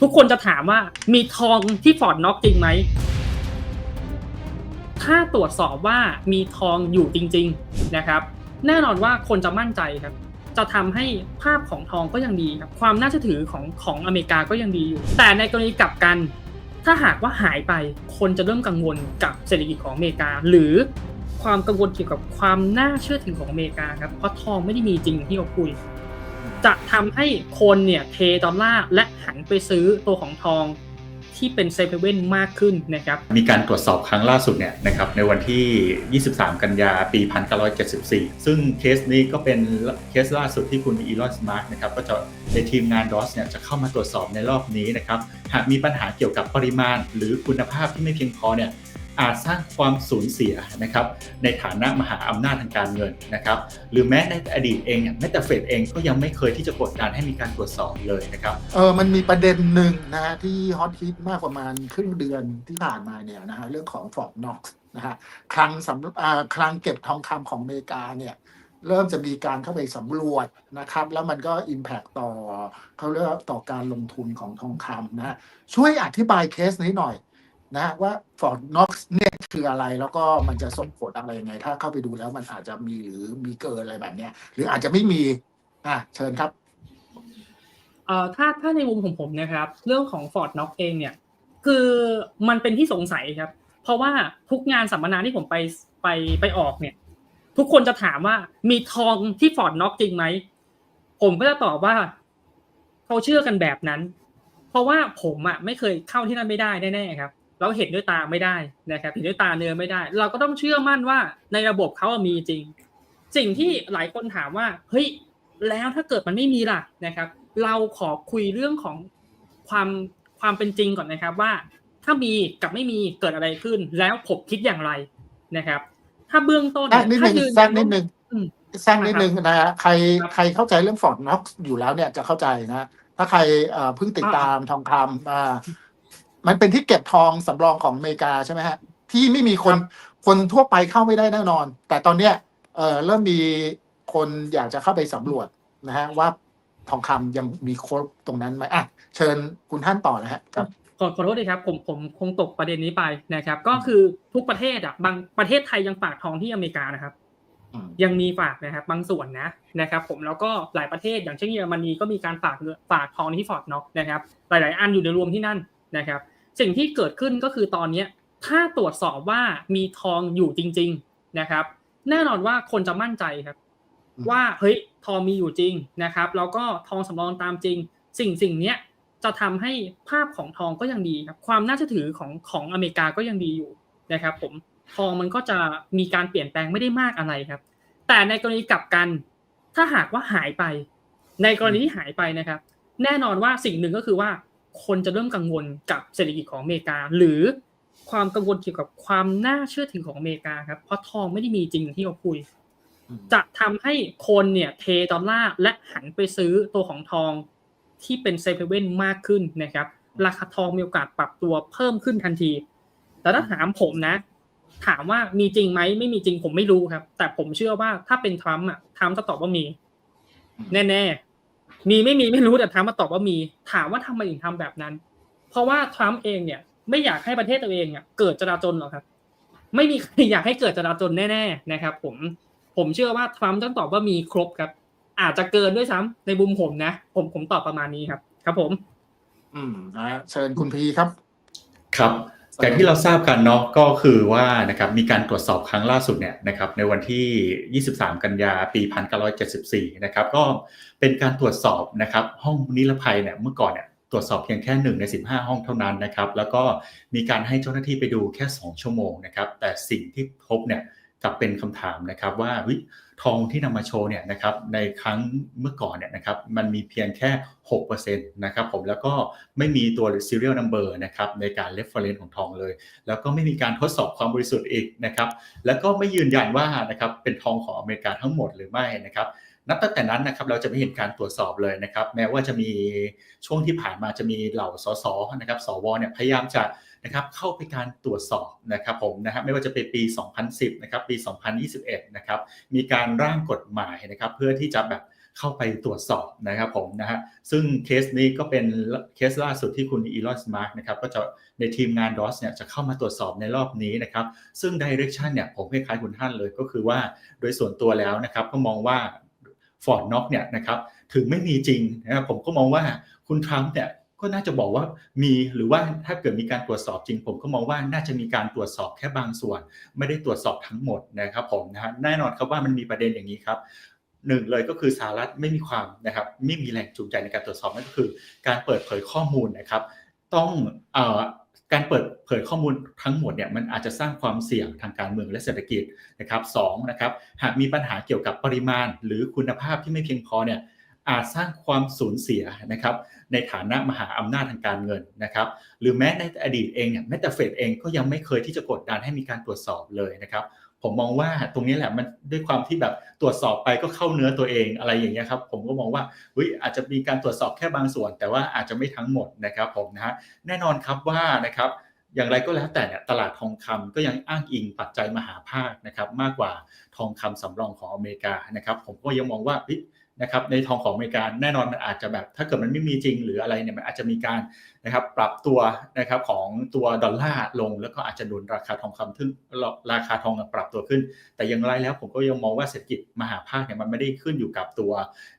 ทุกคนจะถามว่ามีทองที่ฟอร์ดน็อกจริงไหม ถ้าตรวจสอบว่ามีทองอยู่จริง ๆนะครับ แน่นอนว่าคนจะมั่นใจครับ จะทำให้ภาพของทองก็ยังดีครับ ความน่าเชื่อถือของของอเมริกาก็ยังดีอยู่ แต่ในกรณีกลับกัน ถ้าหากว่าหายไป คนจะเริ่มกังวลกับเศรษฐกิจของอเมริกา หรือความกังวลเกี่ยวกับความน่าเชื่อถือของอเมริกาครับ เพราะทองไม่ได้มีจริงอย่างที่เราคุย จะทำให้คนเนี่ยเทดอลลาร์และหันไปซื้อตัวของทองที่เป็นเซเว่นมากขึ้นนะครับ มีการตรวจสอบครั้งล่าสุดเนี่ยนะครับในวันที่ 23 กันยาปี 1974 ซึ่งเคสนี้ก็เป็นเคสล่าสุดที่คุณอีลอนสมาร์ทนะครับก็จะในทีมงานดอสเนี่ยจะเข้ามาตรวจสอบในรอบนี้นะครับ หากมีปัญหาเกี่ยวกับปริมาณ หรือคุณภาพที่ไม่เพียงพอเนี่ย อาจสร้างความสูญเสียนะครับในฐานะมหาอำนาจทางการเงินนะครับหรือแม้ในอดีตเองเนี่ยแม้แต่เฟดเองก็ยังไม่เคยที่จะกดดันให้มีการตรวจสอบเลยนะครับเออมันมีประเด็นหนึ่งนะฮะที่ฮอตฮิตมากประมาณครึ่งเดือนที่ผ่านมาเนี่ยนะฮะเรื่องของฟอร์ดน็อกนะฮะคลังสำอ่าคลังเก็บทองคำของอเมริกาเนี่ยเริ่มจะมีการเข้าไปสำรวจนะครับ แล้วมันก็ Impact ต่อเขาเรียกต่อการลงทุนของทองคำนะฮะช่วยอธิบายเคสนี้หน่อย นะฮะว่าฟอร์ดน็อกเนี่ยคืออะไรแล้วก็มันจะส่งผลอะไรยังไง ถ้าเข้าไปดูแล้วมันอาจจะมีหรือมีเกินอะไรแบบเนี้ย หรืออาจจะไม่มีอะเชิญครับเอ่อถ้าถ้าในมุมของผมนะครับ เรื่องของ Ford Knox เองเนี่ย คือมันเป็นที่สงสัยครับ เพราะว่าทุกงานสัมมนาที่ผมไปไปไปออกเนี่ย ทุกคนจะถามว่ามีทองที่ Ford Knox จริงไหม ผมก็จะตอบว่าเขาเชื่อกันแบบนั้น เพราะว่าผมอะไม่เคยเข้าที่นั่นไม่ได้แน่ๆครับ เราเห็นด้วยตาไม่ได้นะครับเห็นด้วยตาเนื้อไม่ได้ เราก็ต้องเชื่อมั่นว่าในระบบเขาอะมีจริง สิ่งที่หลายคนถามว่าเฮ้ยแล้วถ้าเกิดมันไม่มีล่ะนะครับ เราขอคุยเรื่องของความความเป็นจริงก่อนนะครับว่า ถ้ามีกับไม่มีเกิดอะไรขึ้น แล้วผมคิดอย่างไรนะครับ ถ้าเบื้องต้นแทรกนิดถ้านึงยืนแทรกนิดนึงอืมแทรกนิดนึงนะฮะใครครับใครเข้าใจเรื่องฟอร์ดน็อกอยู่แล้วเนี่ยจะเข้าใจนะ ถ้าใครเอ่อเพิ่งติดตามทองคำอ่า มันเป็นที่เก็บทองสำรองของอเมริกาใช่ไหมฮะที่ไม่มีคนคนทั่วไปเข้าไม่ได้แน่นอน แต่ตอนเนี้ยเอ่อเริ่มมีคนอยากจะเข้าไปสำรวจนะฮะว่าทองคำยังมีครบตรงนั้นไหมอะเชิญคุณท่านต่อนะฮะครับขอขอโทษด้วยครับผมผมคงตกประเด็นนี้ไปนะครับ ก็คือทุกประเทศอะบางประเทศไทยยังฝากทองที่อเมริกานะครับอืมยังมีฝากนะครับ บางส่วนนะนะครับ ผมแล้วก็หลายประเทศอย่างเช่นเยอรมนีก็มีการฝากเงินฝากทองที่ฟอร์ดน็อกนะครับ หลาย ๆ อันอยู่ในรวมที่นั่นนะครับ สิ่งที่เกิดขึ้นก็คือตอนเนี้ยถ้าตรวจสอบว่ามีทองอยู่จริง ๆนะครับ แน่นอนว่าคนจะมั่นใจครับอืมว่าเฮ้ยทองมีอยู่จริงนะครับแล้วก็ทองสำรองตามจริง สิ่งสิ่งเนี้ยจะทำให้ภาพของทองก็ยังดีครับความน่าเชื่อถือของของอเมริกาก็ยังดีอยู่นะครับ ผมทองมันก็จะมีการเปลี่ยนแปลงไม่ได้มากอะไรครับ แต่ในกรณีกลับกัน ถ้าหากว่าหายไป ในกรณีที่หายไปนะครับ แน่นอนว่าสิ่งหนึ่งก็คือว่า คนจะเริ่มกังวลกับเศรษฐกิจของอเมริกา หรือความกังวลเกี่ยวกับความน่าเชื่อถือของอเมริกาครับเพราะทองไม่ได้มีจริงอย่างที่เราคุย จะทำให้คนเนี่ยเทดอลลาร์และหันไปซื้อตัวของทองที่เป็นเซฟเว่นมากขึ้นนะครับ ราคาทองมีโอกาสปรับตัวเพิ่มขึ้นทันที แต่ถ้าถามผมนะ ถามว่ามีจริงไหมไม่มีจริงผมไม่รู้ครับ แต่ผมเชื่อว่าถ้าเป็นทรัมป์อะทรัมป์จะตอบว่ามี แน่ๆ มีไม่มีไม่รู้แต่ทรัมป์มาตอบว่ามี ถามว่าทำไมถึงทำแบบนั้น เพราะว่าทรัมป์เองเนี่ยไม่อยากให้ประเทศตัวเองเนี่ยเกิดจราจนหรอกครับ ไม่มีใครอยากให้เกิดจราจนแน่ ๆนะครับ ผมผมเชื่อว่าทรัมป์ต้องตอบว่ามีครบครับ อาจจะเกินด้วยซ้ำในมุมผมนะ ผมผมตอบประมาณนี้ครับ ครับผม อืมนะฮะเชิญคุณพีครับ ครับ อย่างที่เราทราบกันเนาะก็คือว่านะครับมีการตรวจสอบครั้งล่าสุดเนี่ยนะครับในวันที่ 23 กันยาปี 1974 นะครับก็เป็นการตรวจสอบนะครับห้องนิรภัยเนี่ยเมื่อก่อนเนี่ยตรวจสอบเพียงแค่1ใน 15 ห้องเท่านั้นนะครับแล้วก็มีการให้เจ้าหน้าที่ไปดูแค่ 2 ชั่วโมงนะครับแต่สิ่งที่พบเนี่ยกลับเป็นคำถามนะครับว่าเฮ้ย ทองที่นำมาโชว์เนี่ยนะครับในครั้งเมื่อก่อนเนี่ยนะครับมันมีเพียงแค่6%นะครับผมแล้วก็ไม่มีตัว serial number นะครับในการ reference ของทองเลย แล้วก็ไม่มีการทดสอบความบริสุทธิ์อีกนะครับแล้วก็ไม่ยืนยันว่านะครับเป็นทองของอเมริกาทั้งหมดหรือไม่นะครับนับตั้งแต่นั้นนะครับเราจะไม่เห็นการตรวจสอบเลยนะครับ แม้ว่าจะมีช่วงที่ผ่านมาจะมีเหล่าสสนะครับสวเนี่ยพยายามจะ นะครับเข้าไปการตรวจสอบนะครับผมนะครับไม่ว่าจะเป็นปี 2010นะครับปี 2021นะครับมีการร่างกฎหมายนะครับเพื่อที่จะแบบเข้าไปตรวจสอบนะครับผมนะฮะซึ่งเคสนี้ก็เป็นเคสล่าสุดที่คุณอีลอนสมาร์กนะครับก็จะในทีมงานดอสเนี่ยจะเข้ามาตรวจสอบในรอบนี้นะครับซึ่งดิเรกชันเนี่ยผมคล้ายๆคุณท่านเลยก็คือว่าโดยส่วนตัวแล้วนะครับก็มองว่าฟอร์ดน็อกเนี่ยนะครับถึงไม่มีจริงนะครับผมก็มองว่าคุณทรัมป์เนี่ย ก็น่าจะบอกว่ามีหรือว่าถ้าเกิดมีการตรวจสอบจริง ผมก็มองว่าน่าจะมีการตรวจสอบแค่บางส่วน ไม่ได้ตรวจสอบทั้งหมดนะครับผมนะฮะแน่นอนครับว่ามันมีประเด็นอย่างนี้ครับหนึ่งเลยก็คือสหรัฐไม่มีความนะครับไม่มีแรงจูงใจในการตรวจสอบนั่นก็คือ การเปิดเผยข้อมูลนะครับ ต้องเอ่อการเปิดเผยข้อมูลทั้งหมดเนี่ยมันอาจจะสร้างความเสี่ยงทางการเมืองและเศรษฐกิจนะครับสองนะครับหากมีปัญหาเกี่ยวกับปริมาณ หรือคุณภาพที่ไม่เพียงพอเนี่ย อาจสร้างความสูญเสียนะครับในฐานะมหาอำนาจทางการเงินนะครับหรือแม้ในอดีตเองเนี่ยแม้แต่เฟดเองก็ยังไม่เคยที่จะกดดันให้มีการตรวจสอบเลยนะครับผมมองว่าตรงนี้แหละมันด้วยความที่แบบตรวจสอบไปก็เข้าเนื้อตัวเองอะไรอย่างเงี้ยครับผมก็มองว่าเฮ้ยอาจจะมีการตรวจสอบแค่บางส่วน แต่ว่าอาจจะไม่ทั้งหมดนะครับผมนะฮะแน่นอนครับว่านะครับอย่างไรก็แล้วแต่เนี่ยตลาดทองคำก็ยังอ้างอิงปัจจัยมหาภาคนะครับมากกว่าทองคำสำรองของอเมริกานะครับผมก็ยังมองว่า นะครับในทองของอเมริกาแน่นอนมันอาจจะแบบถ้าเกิดมันไม่มีจริงหรืออะไรเนี่ยมันอาจจะมีการนะครับปรับตัวนะครับของตัวดอลลาร์ลง แล้วก็อาจจะดุลราคาทองคำทึ่งราคาทองปรับตัวขึ้น แต่อย่างไรแล้วผมก็ยังมองว่าเศรษฐกิจมหาภาคเนี่ยมันไม่ได้ขึ้นอยู่กับตัว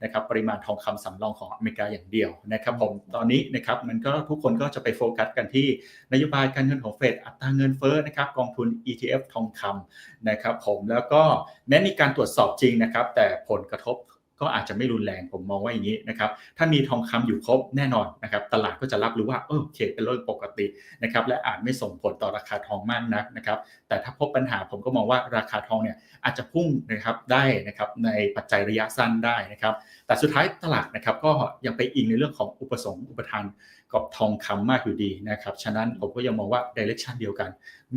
นะครับปริมาณทองคำสำรองของอเมริกาอย่างเดียวนะครับผมตอนนี้นะครับมันก็ทุกคนก็จะไปโฟกัสกันที่นโยบายการเงินของเฟดอัตราเงินเฟ้อนะครับกองทุน ETF ทองคำนะครับผมแล้วก็แม้มีการตรวจสอบจริงนะครับแต่ผลกระทบ ก็อาจจะไม่รุนแรงผมมองว่าอย่างนี้นะครับถ้ามีทองคำอยู่ครบแน่นอนนะครับตลาดก็จะรับรู้ว่าเออโอเคเป็นเรื่องปกตินะครับและอาจไม่ส่งผลต่อราคาทองมากนักนะครับแต่ถ้าพบปัญหาผมก็มองว่าราคาทองเนี่ยอาจจะพุ่งนะครับได้นะครับในปัจจัยระยะสั้นได้นะครับแต่สุดท้ายตลาดนะครับก็ยังไปอิงในเรื่องของอุปสงค์อุปทานกับทองคำมากอยู่ดีนะครับฉะนั้นผมก็ยังมองว่าดิเรกชันเดียวกัน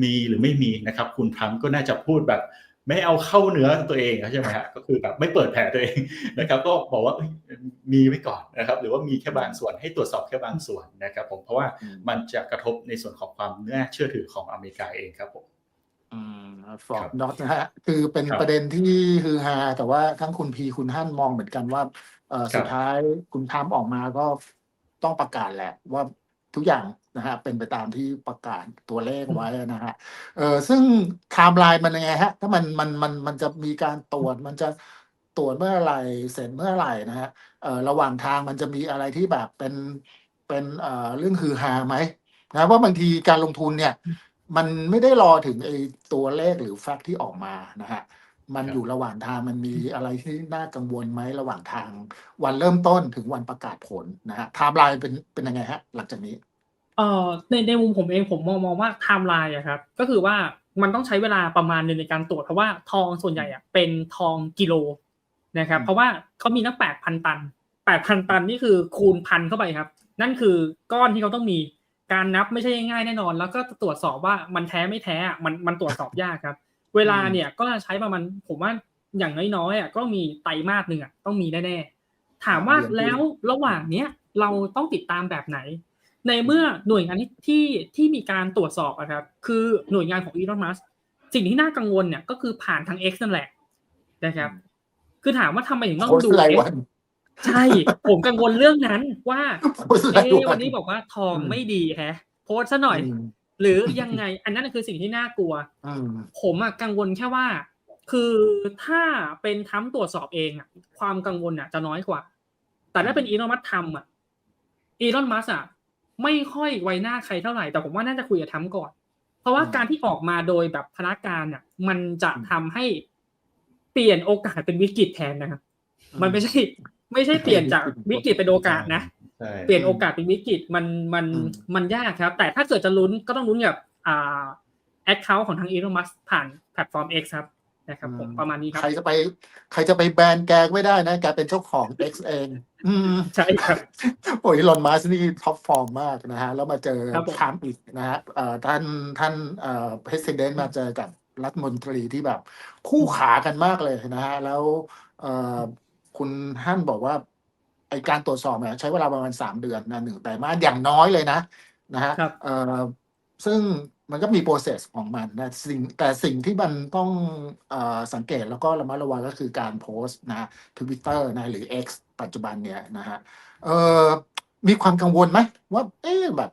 มีหรือไม่มีนะครับคุณทรัมก็น่าจะพูดแบบ ไม่เอาเข้าเนื้อตัวเองใช่ไหมฮะก็คือแบบไม่เปิดแผลตัวเองนะครับ ก็บอกว่ามีไว้ก่อนนะครับ หรือว่ามีแค่บางส่วนให้ตรวจสอบแค่บางส่วนนะครับ ผมเพราะว่ามันจะกระทบในส่วนของความน่าเชื่อถือของอเมริกาเองครับผมอืมฟอร์ดน็อตนะฮะคือเป็นครับประเด็นที่ฮือฮาแต่ว่าทั้งคุณพีคุณฮั่นมองเหมือนกันว่าเออครับสุดท้ายคุณทรัมป์ออกมาก็ต้องประกาศแหละว่า ทุกอย่างนะฮะเป็นไปตามที่ประกาศตัวเลขไว้นะฮะเออซึ่งไทม์ไลน์มันยังไงฮะ ถ้ามันมันมันมันจะมีการตรวจมันจะตรวจเมื่อไหร่เสร็จเมื่อไหร่นะฮะเออระหว่างทางมันจะมีอะไรที่แบบเป็นเป็นเอ่อเรื่องฮือฮาไหมนะว่าบางทีการลงทุนเนี่ย มันไม่ได้รอถึงไอ้ตัวเลขหรือแฟกต์ที่ออกมานะฮะ มันครับอยู่ระหว่างทางมันมีอะไรที่น่ากังวลไหมระหว่างทาง วันเริ่มต้นถึงวันประกาศผลนะฮะไทม์ไลน์เป็นเป็นยังไงฮะ หลังจากนี้เอ่อในในมุมผมเองผมมองมองว่าไทม์ไลน์อะครับ ก็คือว่ามันต้องใช้เวลาประมาณหนึงในการตรวจเพราะว่าทองส่วนใหญ่อะเป็นทองกิโลนะครับอืมเพราะว่าเขามีนักแปดพันตันแปดพันตันนี่คือคูณพันเข้าไปครับ นั่นคือก้อนที่เขาต้องมีการนับไม่ใช่ง่ายๆแน่นอน แล้วก็ตรวจสอบว่ามันแท้ไม่แท้อะมันมันตรวจสอบยากครับ เวลาเนี่ยก็ใช้ประมาณผมว่าอย่างน้อยๆอะก็มีไตรมาสหนึ่งอะต้องมีแน่ๆถามว่าเดือนแล้วระหว่างเนี้ยเราต้องติดตามแบบไหน ในเมื่อหน่วยงานที่ที่ที่มีการตรวจสอบอะครับคือหน่วยงานของอีลอนมัสสิ่งที่น่ากังวลเนี่ยก็คือผ่านทาง X นั่นแหละนะครับคือถามว่าทำไมถึงต้องโพสดูต์ราย X วันใช่ ผมกังวลเรื่องนั้นว่าโพสต์รายเอ๊ะวัวันนนี้บอกว่าทองอืมไม่ดีแฮะโพสต์ซะหน่อยม หรือยังไง อันนั้นคือสิ่งที่น่ากลัวอืมผมอะกังวลแค่ว่า คือถ้าเป็นทั้มตรวจสอบเองอะความกังวลอะจะน้อยกว่า แต่ถ้าเป็นอีลอนมัสทำอะอีลอนมัสอะไม่ค่อยไว้หน้าใครเท่าไหร่แต่ผมว่าน่าจะคุยกับทั้มก่อน เพราะว่าอืมการที่ออกมาโดยแบบพนักการเนี่ยมันจะทำให้เปลี่ยนโอกาสเป็นวิกฤตแทนนะครับมันไม่ใช่ ไม่ใช่เปลี่ยนจากวิกฤตเป็นโอกาสนะใช่ เปลี่ยนโอกาสเป็นวิกฤตมันมันอืมมันยากครับ แต่ถ้าเกิดจะลุ้นก็ต้องลุ้นกับอ่าแอคเคาท์ของทางอีลอนมัสผ่านแพลตฟอร์ม X ครับนะครับผมประมาณนี้ครับใครจะไป ใครจะไปแบนแกงไม่ได้นะแกเป็นเจ้าของ X เองอืมใช่ครับโอ้ยลอนมัสนี่ท็อปฟอร์มมากนะฮะ แล้วมาเจอครับผมทรัมป์อีกนะฮะเอ่อท่านท่านเอ่อประธานมาเจอกับรัฐมนตรีที่แบบ คู่ขากันมากเลยนะฮะ แล้วเอ่อคุณฮั่นบอกว่า ไอการตรวจสอบเนี่ยใช้เวลาประมาณสามเดือนนะหนึ่งไตรมาสอย่างน้อยเลยนะนะฮะครับเอ่อซึ่งมันก็มี process ของมันนะสิ่งแต่สิ่งที่มันต้องเออสังเกตแล้วก็ระมัดระวังก็คือการโพสต์นะทวิตเตอร์นะหรือ X ปัจจุบันเนี่ยนะฮะเออมีความกังวลไหมว่าเอ๊ะแบบ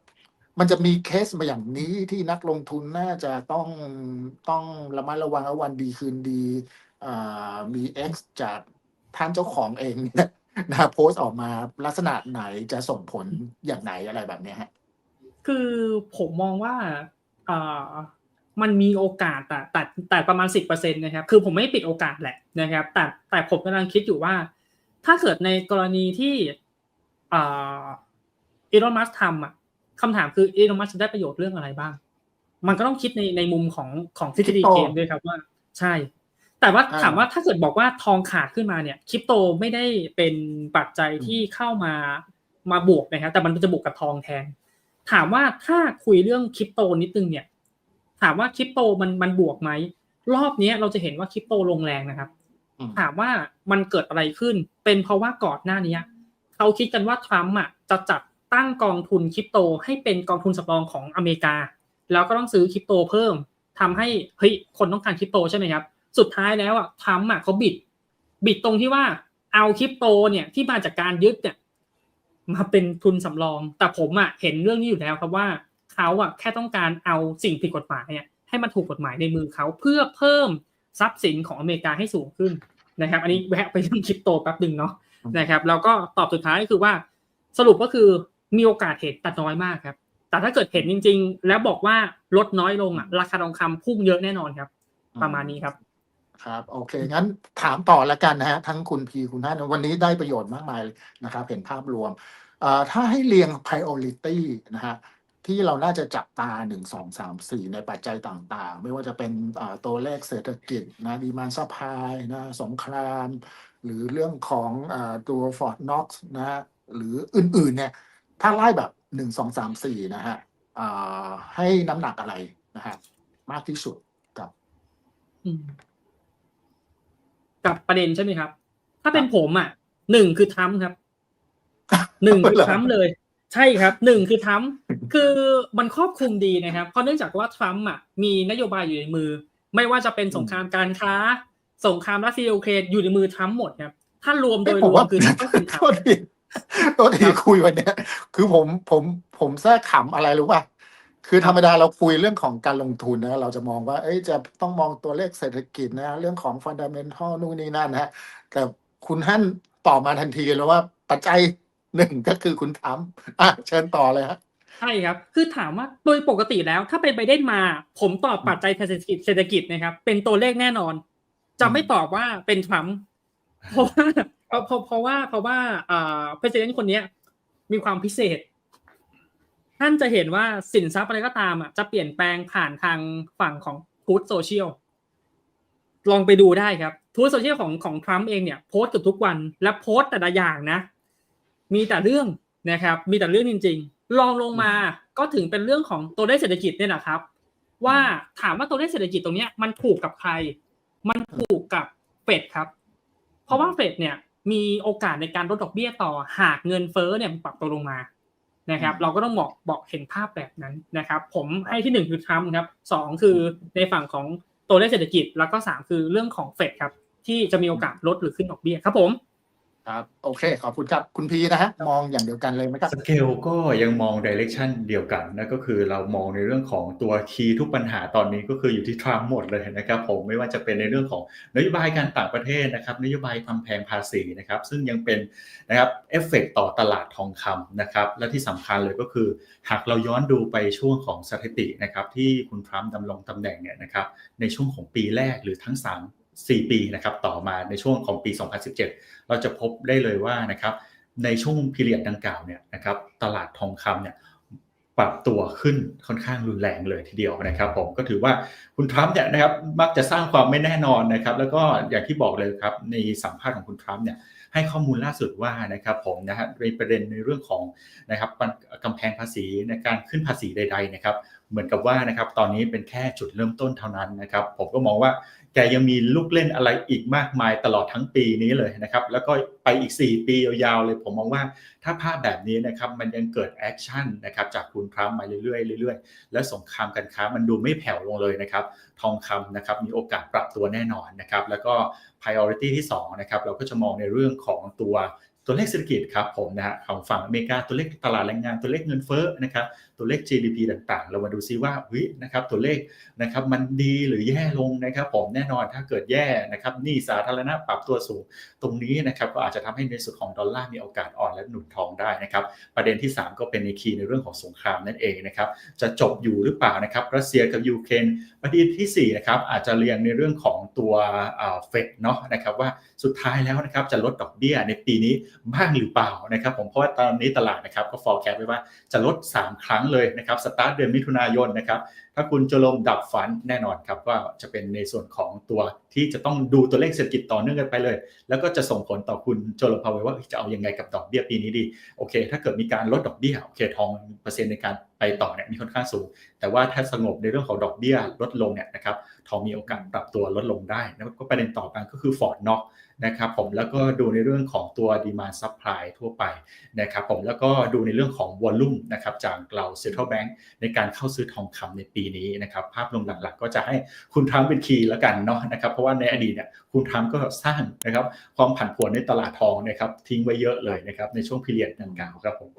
มันจะมีเคสมาอย่างนี้ที่นักลงทุนน่าจะต้องต้องระมัดระวังว่าวันดีคืนดีอ่ามี X จากท่านเจ้าของเองเนี่ย นะโพสต์ออกมาลักษณะไหนจะส่งผลอย่างไหนอะไรแบบนี้ฮะคือผมมองว่าอ่ามันมีโอกาสแต่แต่แต่ประมาณสิบเปอร์เซ็นต์นะครับ คือผมไม่ปิดโอกาสแหละนะครับ แต่แต่ผมกำลังคิดอยู่ว่า ถ้าเกิดในกรณีที่อ่าอีลอนมัสทำอะคำถามคืออีลอนมัสจะได้ประโยชน์เรื่องอะไรบ้าง มันก็ต้องคิดในในมุมของของทฤษฎีเกมด้วยครับว่า ใช่ แต่ว่าอ่าถามว่าถ้าเกิดบอกว่าทองขาดขึ้นมาเนี่ยคริปโตไม่ได้เป็นปัจจัยที่เข้ามามาบวกนะครับแต่มันจะบวกกับทองแทน ถามว่าถ้าคุยเรื่องคริปโตนิดนึงเนี่ย ถามว่าคริปโตมันมันบวกไหมรอบเนี้ยเราจะเห็นว่าคริปโตลงแรงนะครับอืมถามว่ามันเกิดอะไรขึ้น เป็นเพราะว่าก่อนหน้านี้เขาคิดกันว่าทรัมป์อะจะจัดตั้งกองทุนคริปโต ให้เป็นกองทุนสำรองของอเมริกา แล้วก็ต้องซื้อคริปโตเพิ่มทำให้เฮ้ยคนต้องการคริปโตใช่ไหมครับ สุดท้ายแล้วอะทรัมป์อะเขาบิด บิดตรงที่ว่าเอาคริปโตเนี่ยที่มาจากการยึดเนี่ยมาเป็นทุนสำรอง แต่ผมอะเห็นเรื่องนี้อยู่แล้วครับว่าเขาอะแค่ต้องการเอาสิ่งผิดกฎหมายเนี่ยให้มันถูกกฎหมายในมือเขาเพื่อเพิ่มทรัพย์สินของอเมริกาให้สูงขึ้นนะครับ อันนี้แวะไปเรื่องคริปโตแป๊บหนึ่งเนาะนะครับแล้วก็ตอบสุดท้ายก็คือว่าสรุปก็คือมีโอกาสเห็นแต่น้อยมากครับ แต่ถ้าเกิดเห็นจริง ๆ แล้วบอกว่าลดน้อยลงอะราคาทองคำพุ่งเยอะแน่นอนครับ ประมาณนี้ครับ ครับโอเค งั้นถามต่อล้วกันนะฮะทั้งคุณพีคุณท่านวันนี้ได้ประโยชน์มากมายนะครับ เห็นภาพรวมถ้าให้เรียง priority นะฮะที่เราน่าจะจับตาหนึ่งสองสามสี่ในปัจจัยต่างๆ ไม่ว่าจะเป็นตัวเลขเศรษฐกิจนะดีมานซัพพลายนะสงคราม หรือเรื่องของอตัว Fort Knox นะฮะหรืออื่นๆเนี่ยถ้าไล่แบบหนึ่งสองสามสี่นะฮะให้น้ำหนักอะไรนะฮะมากที่สุดกับ กับประเด็นใช่ไหมครับ ถ้าเป็นผมอะหนึ่งคือทรัมป์ครับหนึ่งคือทรัมป์เลย ใช่ครับหนึ่งคือทรัมป์คือมันครอบคลุมดีนะครับ เพราะเนื่องจากว่าทรัมป์อะมีนโยบายอยู่ในมือ ไม่ว่าจะเป็นสงครามการค้า สงครามรัสเซียยูเครนอยู่ในมือทรัมป์หมดครับ ถ้ารวมโดยรวมคือต้องเป็นทรัมโทษป์ทีโทษทีคุยวันเนี้ยคือผมผมผมแทรกขำอะไรรู้ป่ะ คือธรรมดาเราคุยเรื่องของการลงทุนนะเราจะมองว่า เอ้ยจะต้องมองตัวเลขเศรษฐกิจนะ เรื่องของฟันดัมเมนทัลนู่นนี่นั่นนะฮะแต่คุณท่านตอบมาทันทีเลยว่าปัจจัยหนึ่งก็คือคุณทำอะเชิญต่อเลยฮะใช่ครับ คือถามว่าโดยปกติแล้วถ้าเป็นไปได้มา ผมตอบปัจจัยเศรษฐกิจเศรษฐกิจนะครับ เป็นตัวเลขแน่นอน จะไม่ตอบว่าเป็นทรัมป์เพราะว่าเพราะเพราะเพราะว่าเพราะว่าอ่าประธานคนเนี้ยมีความพิเศษ ท่านจะเห็นว่าสินทรัพย์อะไรก็ตามอะจะเปลี่ยนแปลงผ่านทางฝั่งของทูตโซเชียลลองไปดูได้ครับทูตโซเชียลของของทรัมป์เองเนี่ยโพสต์เกือบทุกวันและโพสต์แต่ละอย่างนะ มีแต่เรื่องนะครับ มีแต่เรื่องจริง ๆ ลองลงมาก็ถึงเป็นเรื่องของตัวเลขเศรษฐกิจเนี่ยแหละครับ ว่าถามว่าตัวเลขเศรษฐกิจตรงเนี้ยมันผูกกับใคร มันผูกกับเฟดครับ เพราะว่าเฟดเนี่ยมีโอกาสในการลดดอกเบี้ยต่อหากเงินเฟ้อเนี่ยปรับตัวลงมา นะครับเราก็ต้องบอกบอกเห็นภาพแบบนั้นนะครับ ผมให้ที่หนึ่งคือทรัมป์ครับสองคือในฝั่งของตัวเลขเศรษฐกิจ แล้วก็สามคือเรื่องของเฟดครับที่จะมีโอกาสลดหรือขึ้นดอกเบี้ยครับผม ครับโอเค ขอบคุณครับ คุณพีนะฮะมองอย่างเดียวกันเลยไหมครับ สเกลก็ยังมองดิเรกชันเดียวกันนะก็คือเรามองในเรื่องของตัวคีย์ทุกปัญหาตอนนี้ก็คืออยู่ที่ทรัมป์หมดเลยนะครับผมไม่ว่าจะเป็นในเรื่องของนโยบายการต่างประเทศนะครับนโยบายความแพงภาษีนะครับซึ่งยังเป็นนะครับเอฟเฟกต่อตลาดทองคำนะครับและที่สำคัญเลยก็คือ หากเราย้อนดูไปช่วงของสถิตินะครับที่คุณทรัมป์ดำรงตำแหน่งเนี่ยนะครับในช่วงของปีแรกหรือทั้ง 3 4 ปีนะครับต่อมาในช่วงของปี 2017 เราจะพบได้เลยว่านะครับในช่วงพีเรียดดังกล่าวเนี่ยนะครับตลาดทองคำเนี่ยปรับตัวขึ้นค่อนข้างรุนแรงเลยทีเดียวนะครับผมก็ถือว่าคุณทรัมป์เนี่ยนะครับมักจะสร้างความไม่แน่นอนนะครับ แล้วก็อย่างที่บอกเลยครับในสัมภาษณ์ของคุณทรัมป์เนี่ยให้ข้อมูลล่าสุดว่านะครับผมนะฮะในประเด็นในเรื่องของนะครับกำแพงภาษีในการขึ้นภาษีใด ๆนะครับ เหมือนกับว่านะครับตอนนี้เป็นแค่จุดเริ่มต้นเท่านั้นนะครับ ผมก็มองว่า แกยังมีลูกเล่นอะไรอีกมากมายตลอดทั้งปีนี้เลยนะครับ แล้วก็ไปอีก 4 ปียาวๆเลยผมมองว่าถ้าภาพแบบนี้นะครับมันยังเกิดแอคชั่นนะครับจากคุณทรัมป์มาเรื่อยๆเรื่อยๆ และสงครามการค้ามันดูไม่แผ่วลงเลยนะครับ ทองคำนะครับมีโอกาสปรับตัวแน่นอนนะครับ แล้วก็ priority ที่2นะครับเราก็จะมองในเรื่องของตัวตัวเลขเศรษฐกิจครับผมนะฮะของฝั่งอเมริกาตัวเลขตลาดแรงงานตัวเลขเงินเฟ้อนะครับ ตัวเลข GDP ต่างๆ เรามาดูซิว่าเฮ้ยนะครับตัวเลขนะครับมันดีหรือแย่ลงนะครับผมแน่นอนถ้าเกิดแย่นะครับนี้สาธารณะปรับตัวสูงตรงนี้นะครับก็อาจจะทำให้ในส่วนของดอลลาร์มีโอกาสอ่อนและหนุนทองได้นะครับประเด็นที่ 3 ก็เป็นในคีย์ในเรื่องของสงครามนั่นเองนะครับจะจบอยู่หรือเปล่านะครับรัสเซียกับยูเครนประเด็นที่4นะครับอาจจะเรียงในเรื่องของตัวเฟดเนาะนะครับว่าสุดท้ายแล้วนะครับจะลดดอกเบี้ยในปีนี้บ้างหรือเปล่านะครับผมเพราะว่าตอนนี้ตลาดนะครับก็ forecast ไว้ว่าจะลด 3 ครั้งเลยนะครับสตาร์ทเดือนมิถุนายนนะครับถ้าคุณจะลมดับฝันแน่นอนครับว่าจะเป็นในส่วนของตัว ที่จะต้องดูตัวเลขเศรษฐกิจต่อเนื่องกันไปเลย แล้วก็จะส่งผลต่อคุณโจลพาวเวลว่าจะเอายังไงกับดอกเบี้ยปีนี้ดีโอเค ถ้าเกิดมีการลดดอกเบี้ยโอเคทองเปอร์เซ็นต์ในการไปต่อเนี่ยมีค่อนข้างสูง แต่ว่าถ้าสงบในเรื่องของดอกเบี้ยลดลงเนี่ยนะครับทองมีโอกาสปรับตัวลดลงได้แล้วก็ประเด็นต่อมาก็คือฟอร์ดน็อกนะครับผมแล้วก็ดูในเรื่องของตัวดีมาซัพพลายทั่วไปนะครับผมแล้วก็ดูในเรื่องของวอลลุ่มนะครับจากเราเซ็นทรัลแบงก์ในการเข้าซื้อทองคำในปีนี้นะครับภาพรวมหลักๆ ก็จะให้คุณทรัมป์เป็นคีย์แล้วกันเนาะนะครับเพราะว่าในอดีตเนี่ยคุณทรัมก็สร้างนะครับความผันผวนในตลาดทองนะครับทิ้งไว้เยอะเลยนะครับในช่วงพิเรียดดังกล่าวครับผม